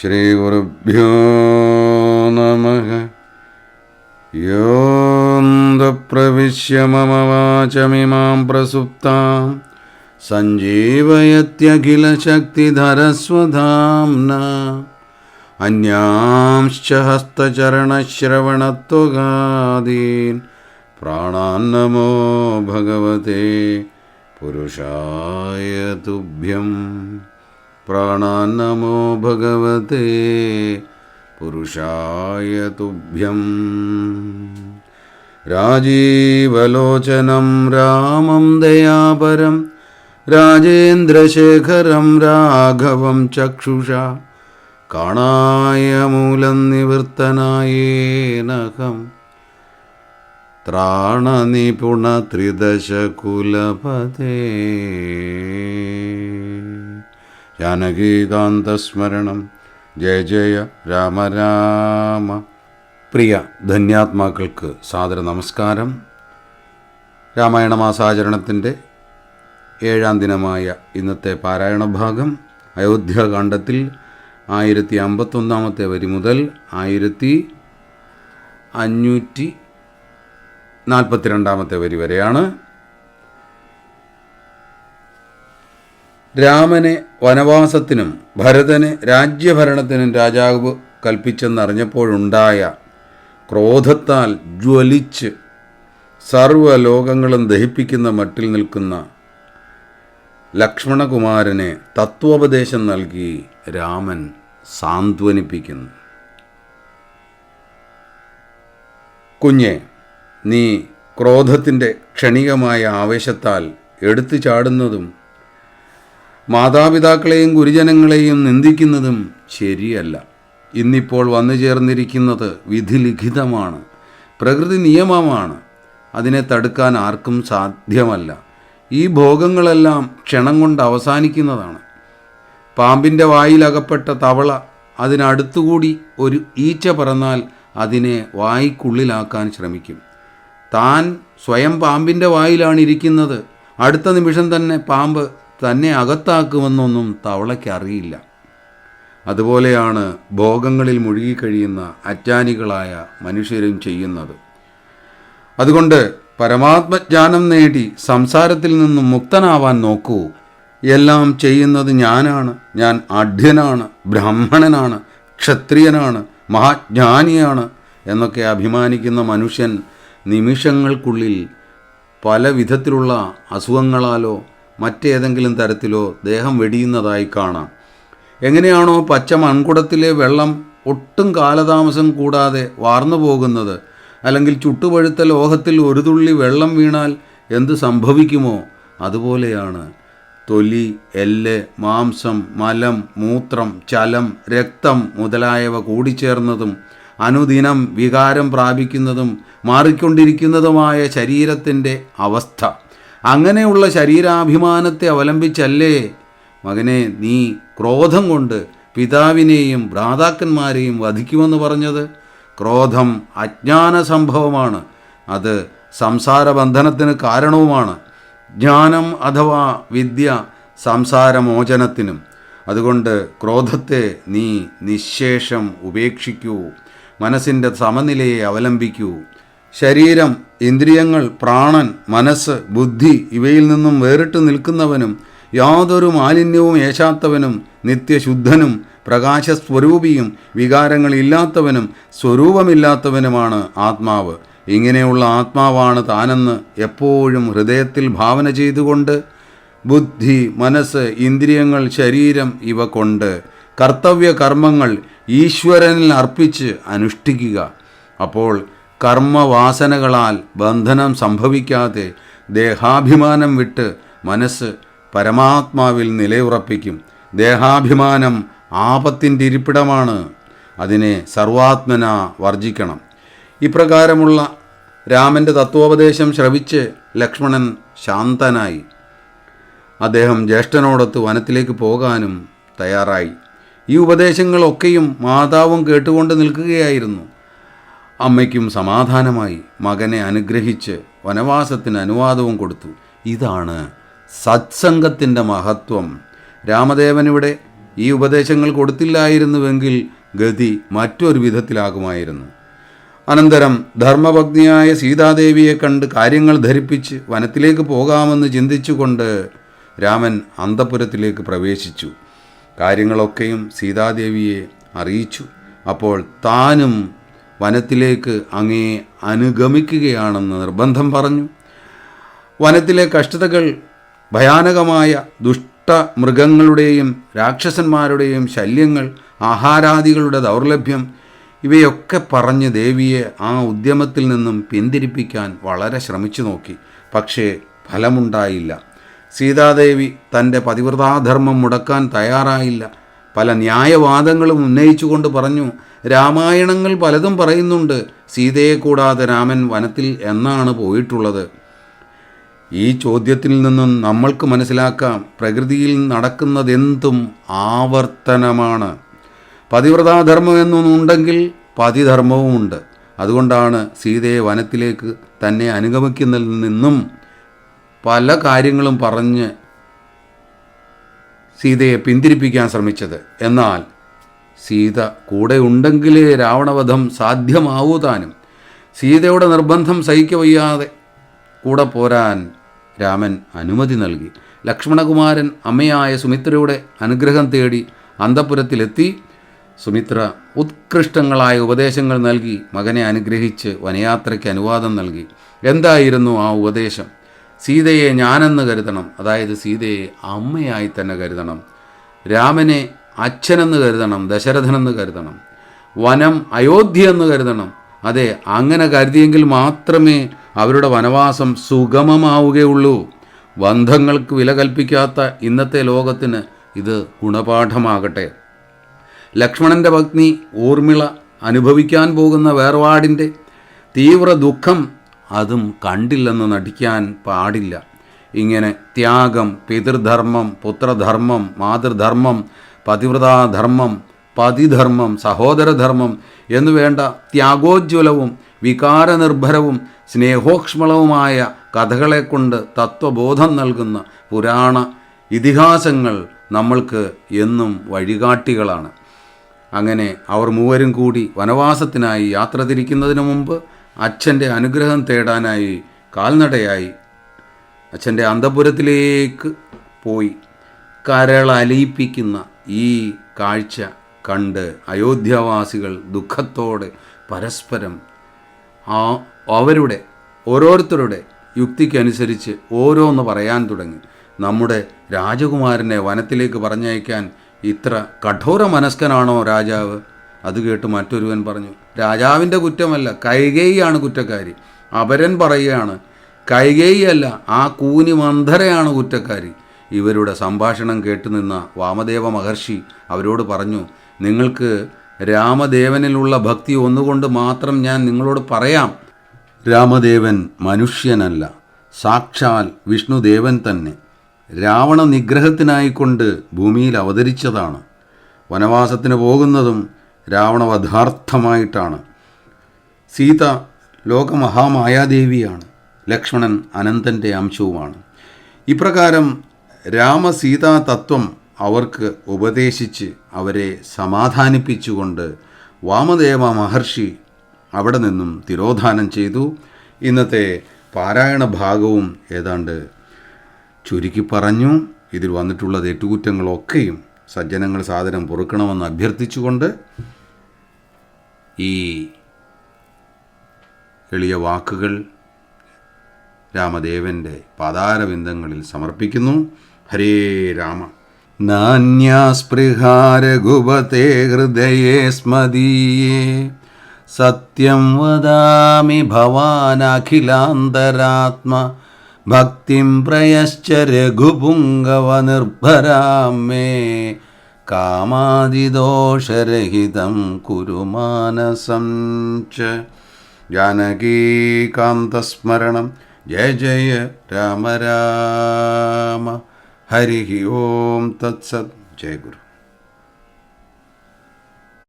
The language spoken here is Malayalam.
श्रीगुरुभ्यो नमः। योऽन्दप्रविश्य मम वाचमिमां प्रसुप्तां। सञ्जीवयत्यखिलशक्तिधरस्वधाम्ना। अन्यांश्च हस्तचरणश्रवणत्वगादीन्। प्राणान्नमो भगवते। പുരുഷായ തുഭ്യം പ്രാണാന്നമോ ഭഗവതേ. പുരുഷായ തുഭ്യം. രാജീവലോചനം രാമം ദയാപരം രാജേന്ദ്രശേഖരം രാഘവം ചക്ഷുഷ കാണായ മൂലം നിവൃത്തനായേനകം ത്രാണനിപുണ ത്രിദശകുലപതേ ജാനകീകാന്തസ്മരണം. ജയ ജയ രാമ രാമ. പ്രിയ ധന്യാത്മാക്കൾക്ക് സാദര നമസ്കാരം രാമായണ മാസാചരണത്തിന്റെ ഏഴാം ദിനമായ ഇന്നത്തെ പാരായണ ഭാഗം അയോധ്യാകാന്ഡത്തിൽ ആയിരത്തി അമ്പത്തൊന്നാമത്തെ വരി മുതൽ ആയിരത്തി അഞ്ഞൂറ്റി നാൽപ്പത്തിരണ്ടാമത്തെ വരി വരെയാണ്. രാമനെ വനവാസത്തിനും ഭരതനെ രാജ്യഭരണത്തിനും രാജാവ് കൽപ്പിച്ചെന്നറിഞ്ഞപ്പോഴുണ്ടായ ക്രോധത്താൽ ജ്വലിച്ച് സർവലോകങ്ങളും ദഹിപ്പിക്കുന്ന മട്ടിൽ നിൽക്കുന്ന ലക്ഷ്മണകുമാരനെ തത്വോപദേശം നൽകി രാമൻ സാന്ത്വനിപ്പിക്കുന്നു. കുഞ്ഞെ നീ ക്രോധത്തിന്റെ ക്ഷണികമായ ആവേശത്താൽ എടുത്തു ചാടുന്നതും മാതാപിതാക്കളെയും ഗുരുജനങ്ങളെയും നിന്ദിക്കുന്നതും ശരിയല്ല. ഇന്നിപ്പോൾ വന്നു ചേർന്നിരിക്കുന്നത് വിധിലിഖിതമാണ് പ്രകൃതി നിയമമാണ്. അതിനെ തടുക്കാൻ ആർക്കും സാധ്യമല്ല. ഈ ഭോഗങ്ങളെല്ലാം ക്ഷണം കൊണ്ട് അവസാനിക്കുന്നതാണ്. പാമ്പിന്റെ വായിലകപ്പെട്ട തവള അതിനടുത്തുകൂടി ഒരു ഈച്ച പറന്നാൽ അതിനെ വായിക്കുള്ളിലാക്കാൻ ശ്രമിക്കും. താൻ സ്വയം പാമ്പിന്റെ വായിലാണ് ഇരിക്കുന്നത് അടുത്ത നിമിഷം തന്നെ പാമ്പ് തന്നെ അകത്താക്കുമെന്നൊന്നും തവളയ്ക്ക് അറിയില്ല അതുപോലെയാണ് ഭോഗങ്ങളിൽ മുഴുകിക്കഴിയുന്ന അറ്റാനികളായ മനുഷ്യരും ചെയ്യുന്നത്. അതുകൊണ്ട് പരമാത്മജ്ഞാനം നേടി സംസാരത്തിൽ നിന്നും മുക്തനാവാൻ നോക്കൂ. എല്ലാം ചെയ്യുന്നത് ഞാനാണ്. ഞാൻ അഢ്യനാണ് ബ്രാഹ്മണനാണ് ക്ഷത്രിയനാണ് മഹാജ്ഞാനിയാണ് എന്നൊക്കെ അഭിമാനിക്കുന്ന മനുഷ്യൻ നിമിഷങ്ങൾക്കുള്ളിൽ പല വിധത്തിലുള്ള അസുഖങ്ങളാലോ മറ്റേതെങ്കിലും തരത്തിലോ ദേഹം വെടിയുന്നതായി കാണാം. എങ്ങനെയാണോ പച്ച മൺകുടത്തിലെ വെള്ളം ഒട്ടും കാലതാമസം കൂടാതെ വാർന്നു പോകുന്നത്. അല്ലെങ്കിൽ ചുട്ടുപഴുത്ത ലോഹത്തിൽ ഒരു തുള്ളി വെള്ളം വീണാൽ എന്ത് സംഭവിക്കുമോ? അതുപോലെയാണ് തൊലി എല്ല് മാംസം മലം മൂത്രം ചലം രക്തം മുതലായവ കൂടിച്ചേർന്നതും അനുദിനം വികാരം പ്രാപിക്കുന്നതും മാറിക്കൊണ്ടിരിക്കുന്നതുമായ ശരീരത്തിന്റെ അവസ്ഥ. അങ്ങനെയുള്ള ശരീരാഭിമാനത്തെ അവലംബിച്ചല്ലേ? മകനെ നീ ക്രോധം കൊണ്ട് പിതാവിനെയും ഭ്രാതാക്കന്മാരെയും വധിക്കുമെന്ന് പറഞ്ഞത്? ക്രോധം അജ്ഞാന സംഭവമാണ്. അത് സംസാരബന്ധനത്തിന് കാരണവുമാണ്. ജ്ഞാനം അഥവാ വിദ്യ സംസാരമോചനത്തിനും. അതുകൊണ്ട് ക്രോധത്തെ നീ നിശേഷം ഉപേക്ഷിക്കൂ. മനസ്സിന്റെ സമനിലയെ അവലംബിക്കൂ. ശരീരം ഇന്ദ്രിയങ്ങൾ പ്രാണൻ മനസ്സ് ബുദ്ധി ഇവയിൽ നിന്നും വേറിട്ട് നിൽക്കുന്നവനും യാതൊരു മാലിന്യവും ഏശാത്തവനും നിത്യശുദ്ധനും പ്രകാശസ്വരൂപിയും വികാരങ്ങളില്ലാത്തവനും സ്വരൂപമില്ലാത്തവനുമാണ് ആത്മാവ്. ഇങ്ങനെയുള്ള ആത്മാവാണ് താനെന്ന് എപ്പോഴും ഹൃദയത്തിൽ ഭാവന ചെയ്തുകൊണ്ട് ബുദ്ധി മനസ്സ് ഇന്ദ്രിയങ്ങൾ ശരീരം ഇവ കൊണ്ട്. കർത്തവ്യ കർമ്മങ്ങൾ ഈശ്വരനിൽ അർപ്പിച്ച് അനുഷ്ഠിക്കുക. അപ്പോൾ കർമ്മവാസനകളാൽ ബന്ധനം സംഭവിക്കാതെ ദേഹാഭിമാനം വിട്ട് മനസ്സ് പരമാത്മാവിൽ നിലയുറപ്പിക്കും. ദേഹാഭിമാനം ആപത്തിന്റെ ഇരിപ്പിടമാണ്. അതിനെ സർവാത്മന വർജിക്കണം. ഇപ്രകാരമുള്ള രാമന്റെ തത്വോപദേശം ശ്രവിച്ച് ലക്ഷ്മണൻ ശാന്തനായി. അദ്ദേഹം ജ്യേഷ്ഠനോടൊത്ത് വനത്തിലേക്ക് പോകാനും തയ്യാറായി. ഈ ഉപദേശങ്ങളൊക്കെയും മാതാവും കേട്ടുകൊണ്ട് നിൽക്കുകയായിരുന്നു. അമ്മയ്ക്കും സമാധാനമായി മകനെ അനുഗ്രഹിച്ച് വനവാസത്തിന് അനുവാദവും കൊടുത്തു. ഇതാണ് സത്സംഗത്തിന്റെ മഹത്വം. രാമദേവനിവിടെ ഈ ഉപദേശങ്ങൾ കൊടുത്തില്ലായിരുന്നുവെങ്കിൽ ഗതി മറ്റൊരു വിധത്തിലാകുമായിരുന്നു. അനന്തരം ധർമ്മഭഗ്നിയായ സീതാദേവിയെ കണ്ട് കാര്യങ്ങൾ ധരിപ്പിച്ച് വനത്തിലേക്ക് പോകാമെന്ന് ചിന്തിച്ചുകൊണ്ട് രാമൻ അന്തപുരത്തിലേക്ക് പ്രവേശിച്ചു. കാര്യങ്ങളൊക്കെയും സീതാദേവിയെ അറിയിച്ചു. അപ്പോൾ താനും വനത്തിലേക്ക് അങ്ങേ അനുഗമിക്കുകയാണെന്ന് നിർബന്ധം പറഞ്ഞു. വനത്തിലെ കഷ്ടതകൾ ഭയാനകമായ ദുഷ്ട മൃഗങ്ങളുടെയും രാക്ഷസന്മാരുടെയും ശല്യങ്ങൾ ആഹാരാദികളുടെ ദൗർലഭ്യം ഇവയൊക്കെ പറഞ്ഞ് ദേവിയെ ആ ഉദ്യമത്തിൽ നിന്നും പിന്തിരിപ്പിക്കാൻ വളരെ ശ്രമിച്ചു നോക്കി. പക്ഷേ ഫലമുണ്ടായില്ല. സീതാദേവി തന്റെ പതിവ്രതാധർമ്മം മുടക്കാൻ തയ്യാറായില്ല. പല ന്യായവാദങ്ങളും ഉന്നയിച്ചുകൊണ്ട് പറഞ്ഞു രാമായണങ്ങൾ പലതും പറയുന്നുണ്ട്. സീതയെ കൂടാതെ രാമൻ വനത്തിൽ എന്നാണ് പോയിട്ടുള്ളത്? ഈ ചോദ്യത്തിൽ നിന്നും നമ്മൾക്ക് മനസ്സിലാക്കാം പ്രകൃതിയിൽ നടക്കുന്നതെന്തും ആവർത്തനമാണ്. പതിവ്രതാധർമ്മം എന്നൊന്നുണ്ടെങ്കിൽ പതിധർമ്മവുമുണ്ട്. അതുകൊണ്ടാണ് സീതയെ വനത്തിലേക്ക് തന്നെ അനുഗമിക്കുന്നതിൽ നിന്നും പല കാര്യങ്ങളും പറഞ്ഞ് സീതയെ പിന്തിരിപ്പിക്കാൻ ശ്രമിച്ചത്. എന്നാൽ സീത കൂടെ ഉണ്ടെങ്കിലേ രാവണവധം സാധ്യമാവൂ താനും. സീതയുടെ നിർബന്ധം സഹിക്കവയ്യാതെ കൂടെ പോരാൻ രാമൻ അനുമതി നൽകി. ലക്ഷ്മണകുമാരൻ അമ്മയായ സുമിത്രയുടെ അനുഗ്രഹം തേടി അന്തപുരത്തിലെത്തി. സുമിത്ര ഉത്കൃഷ്ടങ്ങളായ ഉപദേശങ്ങൾ നൽകി മകനെ അനുഗ്രഹിച്ച് വനയാത്രയ്ക്ക് അനുവാദം നൽകി. എന്തായിരുന്നു ആ ഉപദേശം? സീതയെ ഞാനെന്ന് കരുതണം. അതായത് സീതയെ അമ്മയായി തന്നെ കരുതണം. രാമനെ അച്ഛനെന്ന് കരുതണം ദശരഥനെന്ന് കരുതണം. വനം അയോധ്യ എന്ന് കരുതണം. അതെ അങ്ങനെ കരുതിയെങ്കിൽ മാത്രമേ അവരുടെ വനവാസം സുഗമമാവുകയുള്ളൂ. ബന്ധങ്ങൾക്ക് വില കൽപ്പിക്കാത്ത ഇന്നത്തെ ലോകത്തിന് ഇത് ഗുണപാഠമാകട്ടെ. ലക്ഷ്മണന്റെ പത്നി ഊർമിള അനുഭവിക്കാൻ പോകുന്ന വേർപാടിന്റെ തീവ്ര ദുഃഖം അതും കണ്ടില്ലെന്ന് നടിക്കാൻ പാടില്ല. ഇങ്ങനെ ത്യാഗം പിതൃധർമ്മം പുത്രധർമ്മം മാതൃധർമ്മം പതിവ്രതാധർമ്മം പതിധർമ്മം സഹോദരധർമ്മം എന്നു വേണ്ട ത്യാഗോജ്വലവും വികാരനിർഭരവും സ്നേഹോക്ഷ്മളവുമായ കഥകളെക്കൊണ്ട് തത്വബോധം നൽകുന്ന പുരാണ ഇതിഹാസങ്ങൾ നമ്മൾക്ക് എന്നും വഴികാട്ടികളാണ്. അങ്ങനെ അവർ മൂവരും കൂടി വനവാസത്തിനായി യാത്ര തിരിക്കുന്നതിന് മുമ്പ് അച്ഛന്റെ അനുഗ്രഹം തേടാനായി കാൽനടയായി. അച്ഛന്റെ അന്തപുരത്തിലേക്ക് പോയി കരളലിയിപ്പിക്കുന്ന ഈ കാഴ്ച കണ്ട് അയോധ്യവാസികൾ ദുഃഖത്തോടെ പരസ്പരം ആ അവരുടെ ഓരോരുത്തരുടെ യുക്തിക്കനുസരിച്ച് ഓരോന്ന് പറയാൻ തുടങ്ങി. നമ്മുടെ രാജകുമാരനെ വനത്തിലേക്ക് പറഞ്ഞയക്കാൻ ഇത്ര കഠോര മനസ്കനാണോ രാജാവ്? അത് കേട്ട് മറ്റൊരുവൻ പറഞ്ഞു രാജാവിന്റെ കുറ്റമല്ല കൈകേയിയാണ് കുറ്റക്കാരി. അപരൻ പറയുകയാണ് കൈകേയിയല്ല ആ കൂനി മന്ധരയാണ് കുറ്റക്കാരി. ഇവരുടെ സംഭാഷണം കേട്ടുനിന്ന വാമദേവ മഹർഷി അവരോട് പറഞ്ഞു നിങ്ങൾക്ക് രാമദേവനിലുള്ള ഭക്തി ഒന്നുകൊണ്ട് മാത്രം ഞാൻ നിങ്ങളോട് പറയാം. രാമദേവൻ മനുഷ്യനല്ല സാക്ഷാൽ വിഷ്ണുദേവൻ തന്നെ. രാവണ നിഗ്രഹത്തിനായിക്കൊണ്ട് ഭൂമിയിൽ അവതരിച്ചതാണ്. വനവാസത്തിന് പോകുന്നതും രാവണവധാർത്ഥമായിട്ടാണ്. സീത ലോകമഹാമായാദേവിയാണ്. ലക്ഷ്മണൻ അനന്തന്റെ അംശവുമാണ്. ഇപ്രകാരം രാമസീതാ തത്വം അവർക്ക് ഉപദേശിച്ച് അവരെ സമാധാനിപ്പിച്ചുകൊണ്ട് വാമദേവ മഹർഷി അവിടെ നിന്നും തിരോധാനം ചെയ്തു. ഇന്നത്തെ പാരായണ ഭാഗവും ഏതാണ്ട് ചുരുക്കി പറഞ്ഞു. ഇതിൽ വന്നിട്ടുള്ള തെറ്റുകുറ്റങ്ങളൊക്കെയും സജ്ജനങ്ങൾ സാധനം പൊറുക്കണമെന്ന് അഭ്യർത്ഥിച്ചുകൊണ്ട് ഈ എളിയ വാക്കുകൾ രാമദേവന്റെ പാതാരവിന്ദങ്ങളിൽ സമർപ്പിക്കുന്നു. ഹരേ രാമ. നാന്യാസ്പൃഹാരഘുപതേ ഹൃദയേ സ്മദീയേ. സത്യം വദാമി ഭവാനഖിലാന്തരാത്മ. ഭക്തിം പ്രയശ്ച രഘുപുങ്കവ നിർഭരാം മേ കാമാദിദോഷരഹിതം കുരു മാനസം ജാനകീകാന്തസ്മരണം. ജയ ജയ രാമ രാമ. ഹരി ഓം തത്സത്. ജയ ഗുരു